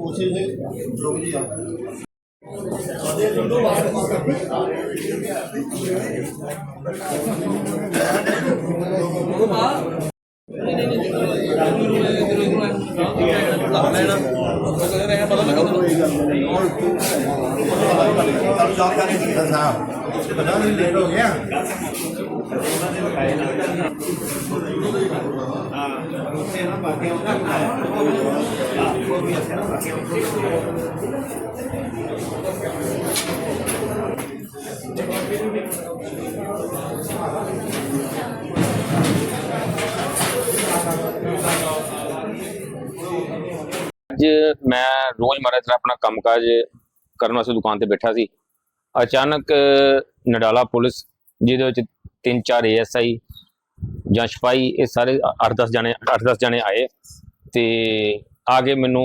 ਕੋਸ਼ਿਸ਼ ਰੁਕ ਜੀ ਆ ਤਬ ਜੌਬ ਕਰਨੀ ਸੀ ਸਾਹਿਬ ਪਤਾ ਅੱਜ ਮੈਂ ਰੋਜ਼ਮਰਰਾ ਤਰ੍ਹਾਂ ਆਪਣਾ ਕੰਮਕਾਜ ਕਰਨ ਵਾਸਤੇ ਦੁਕਾਨ ਤੇ ਬੈਠਾ ਸੀ। ਅਚਾਨਕ ਨਡਾਲਾ ਪੁਲਿਸ ਜਿਹਦੇ ਵਿੱਚ ਤਿੰਨ ਚਾਰ ਏਐਸਆਈ ਜਾਂ ਸਿਪਾਹੀ ਇਹ ਸਾਰੇ 8-10 ਜਣੇ 8-10 ਜਣੇ ਆਏ ਤੇ ਆ ਕੇ ਮੈਨੂੰ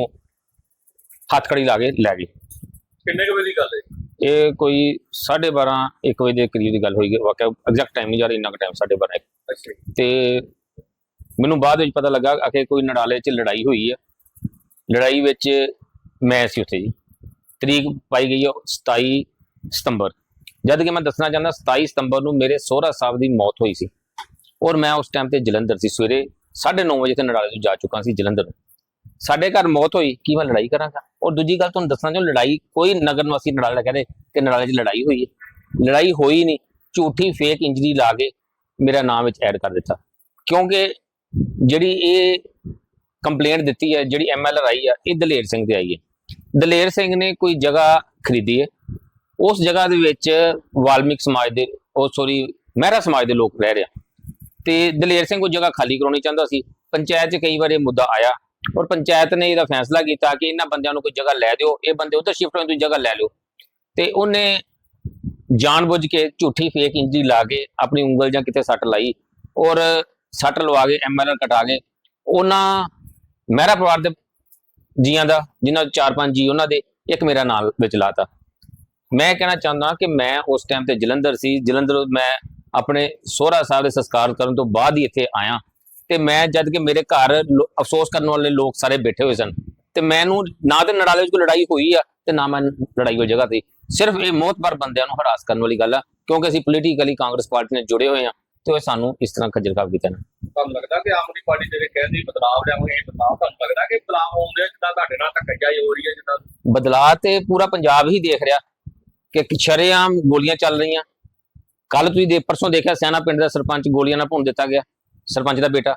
ਹੱਥ ਕੜੀ ਲਾ ਕੇ ਲੈ ਗਏ। ਕਿੰਨੇ ਕੁ ਵਜੇ ਦੀ ਗੱਲ ਹੈ? ਇਹ ਕੋਈ 12:30 1 ਵਜੇ ਦੇ ਕਰੀਬ ਦੀ ਗੱਲ ਹੋਈ ਵਾਕਿਆ ਐਗਜ਼ੈਕਟ ਟਾਈਮ ਨਹੀਂ ਜਾ ਰਿਹਾ ਇੰਨਾ ਕੁ ਟਾਈਮ 12:30 ਅੱਛਾ ਜੀ। ਤੇ ਮੈਨੂੰ ਬਾਅਦ ਵਿੱਚ ਪਤਾ ਲੱਗਾ ਕਿ ਕੋਈ ਨਡਾਲੇ 'ਚ ਲੜਾਈ ਹੋਈ ਹੈ ਲੜਾਈ ਵਿੱਚ ਮੈਂ ਸੀ ਉੱਥੇ ਜੀ। ਤਰੀਕ ਪਾਈ ਗਈ ਹੈ 27 ਸਤੰਬਰ। ਜਦ ਕਿ ਮੈਂ ਦੱਸਣਾ ਚਾਹੁੰਦਾ 27 ਸਤੰਬਰ ਨੂੰ ਮੇਰੇ ਸੋਹਰਾ ਸਾਹਿਬ ਦੀ ਮੌਤ ਹੋਈ ਸੀ। ਔਰ ਮੈਂ ਉਸ ਟਾਈਮ ਤੇ ਜਲੰਧਰ ਸੀ। ਸਵੇਰੇ 9:30 ਵਜੇ ਤੇ ਨੜਾਲੇ ਤੋਂ ਜਾ ਚੁੱਕਾ ਸੀ ਜਲੰਧਰ। ਸਾਡੇ ਘਰ ਮੌਤ ਹੋਈ, ਕੀ ਮੈਂ ਲੜਾਈ ਕਰਾਂਗਾ? ਔਰ ਦੂਜੀ ਗੱਲ ਤੁਹਾਨੂੰ ਦੱਸਣਾ ਚਾਹੁੰਦਾ, ਲੜਾਈ ਕੋਈ ਨਗਰ ਨਿਵਾਸੀ ਨੜਾਲੇ ਕਹਿੰਦੇ ਕਿ ਨਡਾਲੇ 'ਚ ਲੜਾਈ ਹੋਈ ਹੈ ਲੜਾਈ ਹੋਈ ਨਹੀਂ। ਝੂਠੀ ਫੇਕ ਇੰਜਰੀ ਲਾ ਕੇ ਮੇਰਾ ਨਾਮ ਵਿੱਚ ਐਡ ਕਰ ਦਿੱਤਾ। ਕਿਉਂਕਿ ਜਿਹੜੀ ਇਹ ਕੰਪਲੇਂਟ ਦਿੱਤੀ ਹੈ, ਜਿਹੜੀ ਐਮਐਲਆਰ ਆਈ ਆ, ਇਹ ਦਲੇਰ ਸਿੰਘ ਤੇ ਆਈ ਹੈ। ਦਲੇਰ ਸਿੰਘ ਨੇ ਕੋਈ ਜਗ੍ਹਾ ਖਰੀਦੀ ਹੈ। ਉਸ ਜਗ੍ਹਾ ਦੇ ਵਿੱਚ ਵਾਲਮੀਕ ਸਮਾਜ ਦੇ, ਉਹ ਸੋਰੀ ਮਹਿਰਾ ਸਮਾਜ ਦੇ ਲੋਕ ਰਹਿ ਰਹੇ ਆ। ਤੇ ਦਲੇਰ ਸਿੰਘ ਉਹ ਜਗ੍ਹਾ ਖਾਲੀ ਕਰਾਉਣੀ ਚਾਹੁੰਦਾ ਸੀ। ਪੰਚਾਇਤ 'ਚ ਕਈ ਵਾਰ ਇਹ ਮੁੱਦਾ ਆਇਆ ਔਰ ਪੰਚਾਇਤ ਨੇ ਇਹਦਾ ਫੈਸਲਾ ਕੀਤਾ ਕਿ ਇਹਨਾਂ ਬੰਦਿਆਂ ਨੂੰ ਕੋਈ ਜਗ੍ਹਾ ਲੈ ਦਿਓ, ਇਹ ਬੰਦੇ ਉਧਰ ਸ਼ਿਫਟ ਹੋਣ ਤੁਸੀਂ ਜਗ੍ਹਾ ਲੈ ਲਿਓ। ਤੇ ਉਹਨੇ ਜਾਣਬੁੱਝ ਕੇ ਝੂਠੀ ਫੇਕ ਇੰਜਰੀ ਲਾ ਕੇ ਆਪਣੀ ਉਂਗਲ ਜਾਂ ਕਿਤੇ ਸੱਟ ਲਾਈ ਔਰ ਸੱਟ ਲਵਾ ਕੇ ਐਮਐਲਆਰ ਕਟਾ ਕੇ ਉਹਨਾਂ ਮਹਿਰਾ ਪਰਿਵਾਰ ਦੇ ਜੀਆਂ ਦਾ, ਜਿਨ੍ਹਾਂ ਚਾਰ ਪੰਜ ਜੀ ਉਹਨਾਂ ਦੇ, ਇੱਕ ਮੇਰਾ ਨਾਮ ਵਿੱਚ ਲਾਤਾ। ਮੈਂ ਕਹਿਣਾ ਚਾਹੁੰਦਾ ਕਿ ਮੈਂ ਉਸ ਟਾਈਮ ਤੇ ਜਲੰਧਰ ਸੀ। ਜਲੰਧਰ ਮੈਂ ਆਪਣੇ ਸੋਹਰਾ ਸਾਹਿਬ ਦੇ ਸੰਸਕਾਰ ਕਰਨ ਤੋਂ ਬਾਅਦ ਹੀ ਇੱਥੇ ਆਇਆ। ਤੇ ਮੈਂ ਜਦ ਕਿ ਮੇਰੇ ਘਰ ਅਫਸੋਸ ਕਰਨ ਵਾਲੇ ਲੋਕ ਸਾਰੇ ਬੈਠੇ ਹੋਏ ਸਨ। ਤੇ ਮੈਨੂੰ ਨਾ ਤੇ ਨੜਾਲੇ ਵਿੱਚ ਕੋਈ ਲੜਾਈ ਹੋਈ ਆ ਤੇ ਨਾ ਮੈਂ ਲੜਾਈ ਹੋਈ ਜਗ੍ਹਾ ਤੇ। ਸਿਰਫ ਇਹ ਮੋਤਬਰ ਬੰਦਿਆਂ ਨੂੰ ਹਰਾਸ ਕਰਨ ਵਾਲੀ ਗੱਲ ਆ ਕਿਉਂਕਿ ਅਸੀਂ ਪੋਲੀਟੀਕਲੀ ਕਾਂਗਰਸ ਪਾਰਟੀ ਨਾਲ ਜੁੜੇ ਹੋਏ ਆ ਤੇ ਉਹ ਸਾਨੂੰ ਇਸ ਤਰ੍ਹਾਂ ਖੱਜਲ ਖਰਾਬ ਕੀਤਾ ਨਾ। ਤੁਹਾਨੂੰ ਲੱਗਦਾ ਕਿ ਆਮ ਆਦਮੀ ਪਾਰਟੀ ਜਿਹੜੇ ਕਹਿੰਦੀ ਬਦਲਾਵ ਲਿਆਵਾਂਗੇ ਇਹ ਬਦਲਾਵ ਤੁਹਾਨੂੰ ਲੱਗਦਾ ਕਿ ਬਦਲਾਵ ਆਉਂਦੇ ਜਿੱਦਾਂ ਤੁਹਾਡੇ ਨਾਲ ਧੱਕਾਈ ਹੋ ਰਹੀ ਹੈ ਜਿੱਦਾਂ? ਬਦਲਾਅ ਤੇ ਪੂਰਾ ਪੰਜਾਬ ਹੀ ਦੇਖ ਰਿਹਾ। ਕਿ ਸ਼ਰੇਆਮ ਗੋਲੀਆਂ ਚੱਲ ਰਹੀਆਂ। ਕੱਲ ਤੁਸੀਂ ਦੇ, ਪਰਸੋਂ ਦੇਖਿਆ ਸਿਆਣਾ ਪਿੰਡ ਦਾ ਸਰਪੰਚ ਗੋਲੀਆਂ ਨਾਲ ਭੁੰਨ ਦਿੱਤਾ ਗਿਆ, ਸਰਪੰਚ ਦਾ ਬੇਟਾ।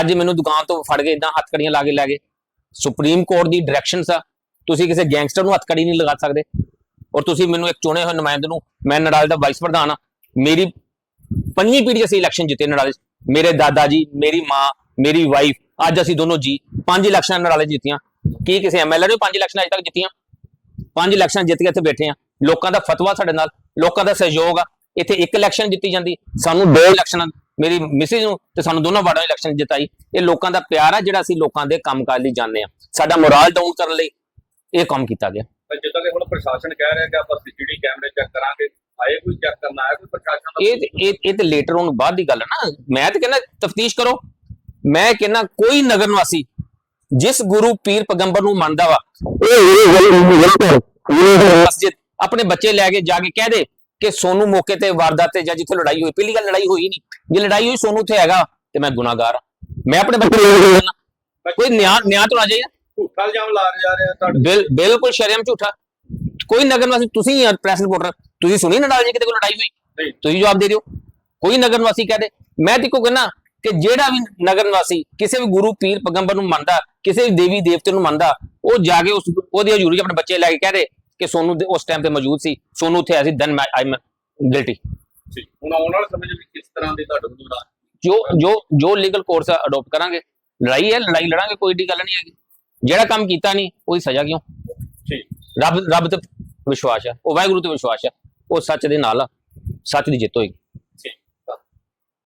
ਅੱਜ ਮੈਨੂੰ ਦੁਕਾਨ ਤੋਂ ਫੜ ਕੇ ਇਦਾਂ ਹੱਥ ਕੜੀਆਂ ਲਾ ਕੇ ਲੈ ਗਏ। ਸੁਪਰੀਮ ਕੋਰਟ ਦੀ ਡਾਇਰੈਕਸ਼ਨਸ ਆ। ਤੁਸੀਂ ਕਿਸੇ ਗੈਂਗਸਟਰ ਨੂੰ ਹੱਥਕੜੀ ਨਹੀਂ ਲਗਾ ਸਕਦੇ। ਔਰ ਤੁਸੀਂ ਮੈਨੂੰ ਇੱਕ ਚੁਣੇ ਹੋਏ ਨੁਮਾਇੰਦੇ ਨੂੰ, ਮੈਂ ਨਡਾਲ ਦਾ ਵਾਈਸ ਪ੍ਰਧਾਨ ਆ। ਮੇਰੀ ਪੰਜਵੀਂ ਪੀੜ੍ਹੀ ਅਸੀਂ ਇਲੈਕਸ਼ਨ ਜਿੱਤੇ ਨੜਾਲੇ ਮੇਰੇ ਦਾਦਾ ਜੀ, ਮੇਰੀ ਮਾਂ, ਮੇਰੀ ਵਾਈਫ ਅੱਜ ਅਸੀਂ ਦੋਨੋਂ ਜੀ, ਪੰਜ ਇਲੈਕਸ਼ਨ ਨਡਾਲੇ ਜਿੱਤੀਆਂ। ਕੀ ਕਿਸੇ ਐਮਐਲਏ ਨੇ ਪੰਜ ਇਲੈਕਸ਼ਨ ਅਜੇ ਤੱਕ ਜਿੱਤੀਆਂ? ਪੰਜ ਇਲੈਕਸ਼ਨ ਜਿੱਤ ਕੇ ਇੱਥੇ ਬੈਠੇ ਆ। ਲੋਕਾਂ ਦਾ ਫਤਵਾ ਸਾਡੇ ਨਾਲ ਲੋਕਾਂ ਦਾ ਸਹਿਯੋਗ ਆ ਇੱਥੇ ਇੱਕ ਇਲੈਕਸ਼ਨ ਜਿੱਤੀ ਜਾਂਦੀ ਸਾਨੂੰ ਦੋ ਇਲੈਕਸ਼ਨ ਮੇਰੀ ਮਿਸਿਸ ਨੂੰ ਤੇ ਸਾਨੂੰ ਦੋਨੋਂ ਵਾਰਡਾਂ ਇਲੈਕਸ਼ਨ ਜਿਤਾਈ ਇਹ ਲੋਕਾਂ ਦਾ ਪਿਆਰ ਆ ਜਿਹੜਾ ਅਸੀਂ ਲੋਕਾਂ ਦੇ ਕੰਮਕਾਜ ਲਈ ਜਾਂਦੇ ਆ ਸਾਡਾ ਮੋਰਲ ਡਾਊਨ ਕਰਨ ਲਈ ਇਹ ਕੰਮ ਕੀਤਾ ਗਿਆ ਪਰ ਜਿੱਦਾਂ ਕਿ ਹੁਣ ਪ੍ਰਸ਼ਾਸਨ ਕਹਿ ਰਿਹਾ ਕਿ ਆਪਾਂ ਸੀਸੀਟੀ ਕੈਮਰੇ ਚੈੱਕ ਕਰਾਂਗੇ ਆਏ ਕੋਈ ਚੈੱਕ ਕਰਨ ਆਇਆ ਕੋਈ ਪ੍ਰਸ਼ਾਸਨ ਇਹ ਇਹ ਇਹ ਤੇ ਲੇਟਰ ਹੁਣ ਬਾਅਦ ਦੀ ਗੱਲ ਹੈ ਨਾ ਮੈਂ ਤੇ ਕਹਿੰਦਾ ਤਫਤੀਸ਼ ਕਰੋ ਮੈਂ ਕਹਿੰਦਾ ਕੋਈ ਨਗਰ ਨਿਵਾਸੀ ਜਿਸ ਗੁਰੂ ਪੀਰ ਪੈਗੰਬਰ ਨੂੰ ਮੰਨਦਾ ਵਾ ਮਸਜਿਦ ਆਪਣੇ ਬੱਚੇ ਲੈ ਕੇ ਜਾ ਕੇ ਕਹਿ ਦੇ ਕਿ ਸੋਨੂੰ ਮੌਕੇ ਤੇ ਵਾਰਦਾਤ ਤੇ ਜਾਂ ਜਿੱਥੇ ਲੜਾਈ ਹੋਈ ਪਹਿਲੀ ਗੱਲ ਲੜਾਈ ਹੋਈ ਨਹੀਂ। ਜੇ ਲੜਾਈ ਹੋਈ ਸੋਨੂੰ ਉੱਥੇ ਹੈਗਾ ਤੇ ਮੈਂ ਗੁਨਾਹਗਾਰ ਮੈਂ ਆਪਣੇ ਬੱਚੇ ਕੋਈ ਨਿਆਂ ਨਿਆਂ ਤੋਂ ਨਾ ਜਾਈਏ ਝੂਠਾ ਇਲਜ਼ਾਮ ਲਾ ਰਹੇ ਰਹੇ ਆ ਤੁਹਾਡੇ ਬਿਲ ਬਿਲਕੁਲ ਸ਼ਰਮ ਝੂਠਾ। ਕੋਈ ਨਗਰ ਨਿਵਾਸੀ ਤੁਸੀਂ ਪ੍ਰੈਸ ਰਿਪੋਰਟਰ ਤੁਸੀਂ ਸੁਣੀ ਨਾ ਨਾਲ ਜੀ ਕਿਤੇ ਕੋਈ ਲੜਾਈ ਹੋਈ? ਤੁਸੀਂ ਜਵਾਬ ਦੇ ਦਿਓ। ਕੋਈ ਨਗਰ ਨਿਵਾਸੀ ਕਹਦੇ ਮੈਂ ਤੇ ਕੋ ਕਹਿੰਦਾ ਕਿ ਜਿਹੜਾ ਵੀ ਨਗਰ ਨਿਵਾਸੀ ਕਿਸੇ ਵੀ ਗੁਰੂ ਪੀਰ ਪੈਗੰਬਰ ਨੂੰ ਮੰਨਦਾ ਕਿਸੇ ਵੀ ਦੇਵੀ ਦੇਵਤੇ ਨੂੰ ਮੰਨਦਾ ਉਹ ਜਾ ਕੇ ਉਸ ਉਹਦੀ ਹਜ਼ੂਰੀ 'ਚ ਆਪਣੇ ਬੱਚੇ ਲੈ ਕੇ ਕਹਦੇ ਕਿ ਸੋਨੂੰ ਦੇ- ਉਸ ਟਾਈਮ ਤੇ ਮੌਜੂਦ ਸੀ। ਸੋਨੂੰ ਉੱਥੇ ਆਇਆ ਸੀ ਦੈਨ ਆਈ ਐਮ ਗਿਲਟੀ ਹੁਣ ਆਉਣ ਵਾਲੇ ਸਮੇਂ ਕਿਸ ਤਰ੍ਹਾਂ ਦੀ ਤੁਹਾਡੇ ਦਾ ਜੋ ਜੋ ਜੋ ਲੀਗਲ ਕੋਰਸ ਅਡਾਪਟ ਕਰਾਂਗੇ ਲੜਾਈ ਹੈ ਲੜਾਈ ਲੜਾਂਗੇ ਕੋਈ ਏਡੀ ਗੱਲ ਨਹੀਂ ਹੈਗੀ। ਜਿਹੜਾ ਕੰਮ ਕੀਤਾ ਨਹੀਂ ਉਹਦੀ ਸਜ਼ਾ ਕਿਉਂ? ਠੀਕ। ਰੱਬ ਰੱਬ ਤੇ ਵਿਸ਼ਵਾਸ ਹੈ ਉਹ ਵਾਹਿਗੁਰੂ ਤੇ ਵਿਸ਼ਵਾਸ ਹੈ ਉਹ ਸੱਚ ਦੇ ਨਾਲ ਆ ਸੱਚ ਦੀ ਜਿੱਤ ਹੋਏਗੀ।